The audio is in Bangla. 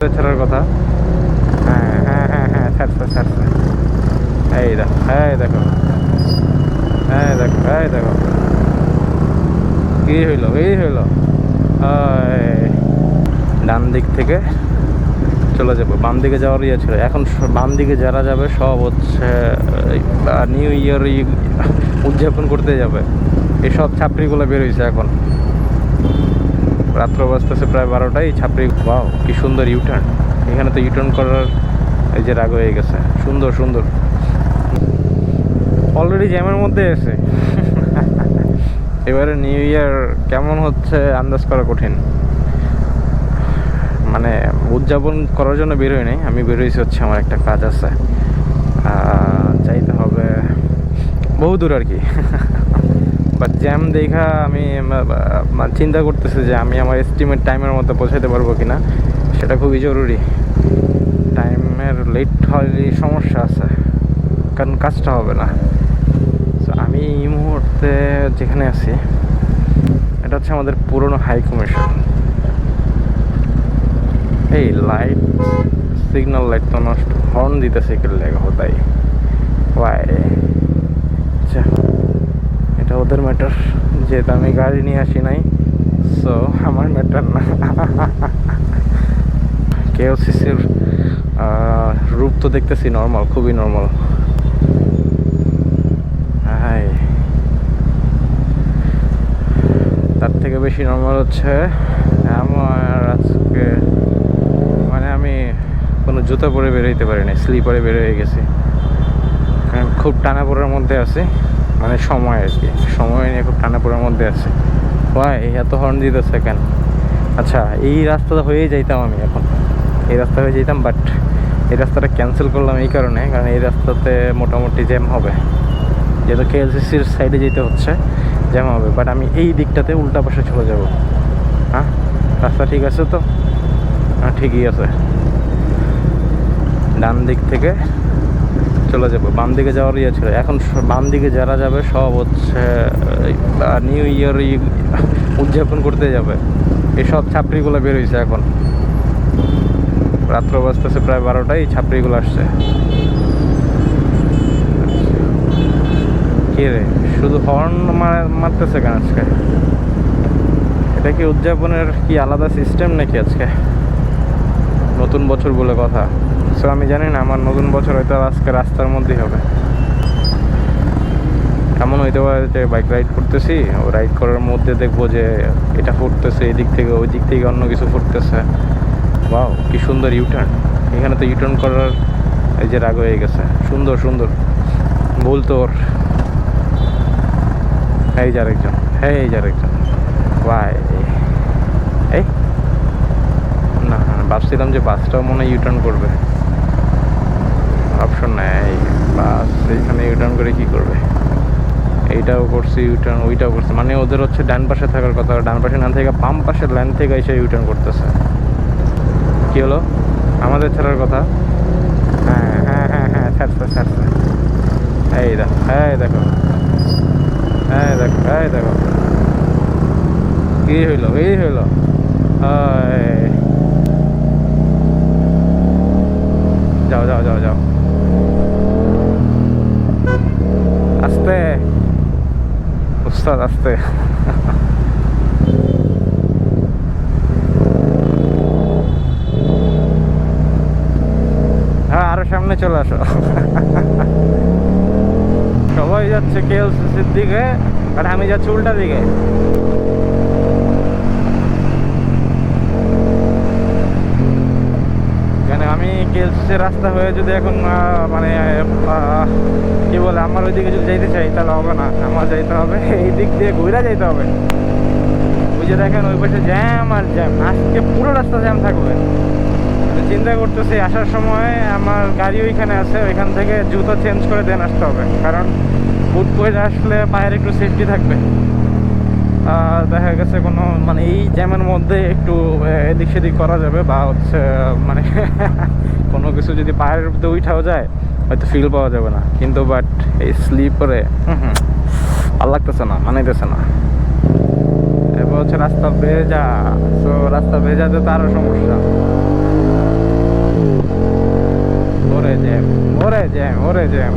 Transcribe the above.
ছাড়ার কথা? হ্যাঁ হ্যাঁ হ্যাঁ হ্যাঁ ছাড়ছে ছাড়ছে এই দেখো এই দেখো। এই দেখো এই দেখো। কি হইল এই হইল? ডান দিক থেকে চলে যাব। বাম দিকে যাওয়ার ইয়ে ছিল। এখন বাম দিকে যারা যাবে, সব হচ্ছে নিউ ইয়ার উদযাপন করতে যাবে। এই সব ছাপড়িগুলো বেরোইছে এখন। রাত্র বাজতেছে প্রায় বারোটাই ছাপড়ি বাও কি সুন্দর ইউটার্ন এখানে তো ইউটার্ন করার এই যে রাগ হয়ে গেছে। সুন্দর সুন্দর। অলরেডি জ্যামের মধ্যে এসে এবারে নিউ ইয়ার কেমন হচ্ছে, আন্দাজ করা কঠিন। মানে উদযাপন করার জন্য বেরোই নাই, আমি বেরোইছি হচ্ছে, আমার একটা কাজ আছে। যাইতে হবে বহু দূর আর কি। বাট জ্যাম দেখা আমি চিন্তা করতেছি যে আমি আমার এস্টিমেট টাইমের মতো পৌঁছাতে পারব কি না সেটা খুবই জরুরি টাইমের লেট হলে সমস্যা আছে কারণ কাজটা হবে না আমি এই মুহূর্তে যেখানে আছি এটা হচ্ছে আমাদের পুরনো হাই কমিশন এই লাইট সিগন্যাল লাইট তো নষ্ট হর্ন দিতেছে কি লেগে হতাই ওয়াই এটা ওদের ম্যাটার যেহেতু আমি গাড়ি নিয়ে আসি নাই সো আমার ম্যাটার না। কেওসিসির রূপ তো দেখতেছি নর্মাল খুবই নর্মাল তার থেকে বেশি নর্মাল হচ্ছে আমার আজকে মানে আমি কোনো জুতো পরে বেরোইতে পারিনি স্লিপারে বের হয়ে গেছি। কারণ খুব টানা পড়ার মধ্যে আছে। মানে সময় আর কি। সময় নিয়ে খুব টানা পড়ার মধ্যে আছে। ওয়াই এত হর্ন দিতেছে কেন? আচ্ছা এই রাস্তাটা হয়েই যাইতাম আমি এখন। এই রাস্তা হয়ে যেতাম বাট এই রাস্তাটা ক্যান্সেল করলাম এই কারণে, কারণ এই রাস্তাতে মোটামুটি জ্যাম হবে। যেহেতু কেএলসিসির সাইডে যেতে হচ্ছে জ্যাম হবে। বাট আমি এই দিকটাতে উল্টা পাশে চলে যাব। হ্যাঁ? রাস্তা ঠিক আছে তো? হ্যাঁ ঠিকই আছে। ডান দিক থেকে চলে যাব, বাম দিকে যাওয়ার ইয়ে ছিল। এখন বাম দিকে যারা যাবে, সব হচ্ছে নিউ ইয়ার উদযাপন করতে যাবে। এই সব ছাপড়িগুলো বেরোইছে এখন। রাত্র বাজতেছে প্রায় বারোটায় ছাপড়িগুলো আসছে। কে রে? শুধু হর্ন মারতেছে কেন আজকে? এটা কি উদযাপনের কি আলাদা সিস্টেম নাকি আজকে? নতুন বছর বলে কথা। সো আমি জানি না, আমার নতুন বছর হয়তো আজকে রাস্তার মধ্যেই হবে। এমন হইতে পারে যে বাইক রাইড করতেছি, ও রাইড করার মধ্যে দেখব যে এটা ফুটতেছে, এদিক থেকে ওই দিক থেকে অন্য কিছু ফুটতেছে। বাও কি সুন্দর ইউটার্ন এখানে তো ইউটার্ন করার এই যে রাগ হয়ে গেছে। সুন্দর সুন্দর। ভুল তোর এই যে হ্যাঁ এই যে আরেকজন। বাই এই? না, ভাবছিলাম যে বাসটাও মনে হয় ইউটার্ন করবে। অপশন নেয় বাস, এইখানে ইউটার্ন করে কি করবে? এইটাও করছি ইউটার্ন ওইটাও করছে। মানে ওদের হচ্ছে ডান পাশে থাকার কথা, ডান পাশে না থেকে বাম পাশের লাইন থেকে এসে ইউটার্ন করতেছে। কি হলো? আমাদের ছাড়ার কথা? হ্যাঁ হ্যাঁ হ্যাঁ হ্যাঁ এই দেখো এই দেখো। এই দেখো এই দেখো। কি হইল এই হইল। যাও যাও যাও যাও। আস্তে। উস্তাদ, আস্তে। হ্যাঁ আরও সামনে চলে আসো। সবাই যাচ্ছে কেএলসিসির দিকে, আর আমি যাচ্ছি উল্টা দিকে। আমি কেএলসিসি রাস্তা হয়ে যদি এখন মানে বলে, আমার ওইদিকে যদি যাইতে চাই, তাহলে হবে না। আমার যাইতে হবে, এই দিক দিয়ে ঘুরে যাইতে হবে। ওই যে দেখেন, ওই পাশে জ্যাম আর জ্যাম। আজকে পুরো রাস্তা জ্যাম থাকবে। চিন্তা করতেছি, আসার সময় আমার গাড়ি ওইখানে আছে, ওইখান থেকে জুতো চেঞ্জ করে দেন আসতে হবে। কারণ বুট পরে আসলে পায়ের একটু সেফটি থাকবে। আর দেখা গেছে কোনো মানে এই জ্যামের মধ্যে একটু এদিক সেদিক করা যাবে বা হচ্ছে মানে কোনো কিছু যদি পায়ের মধ্যে উঠাও যায় হয়তো ফিল পাওয়া যাবে না। কিন্তু বাট এই স্লিপারে আর লাগতেছে না মানাইতেছে না। এরপর হচ্ছে রাস্তা ভেজা। তো রাস্তা ভেজাতে তো আরও সমস্যা। ওরে জ্যাম ওরে জ্যাম ওরে জ্যাম।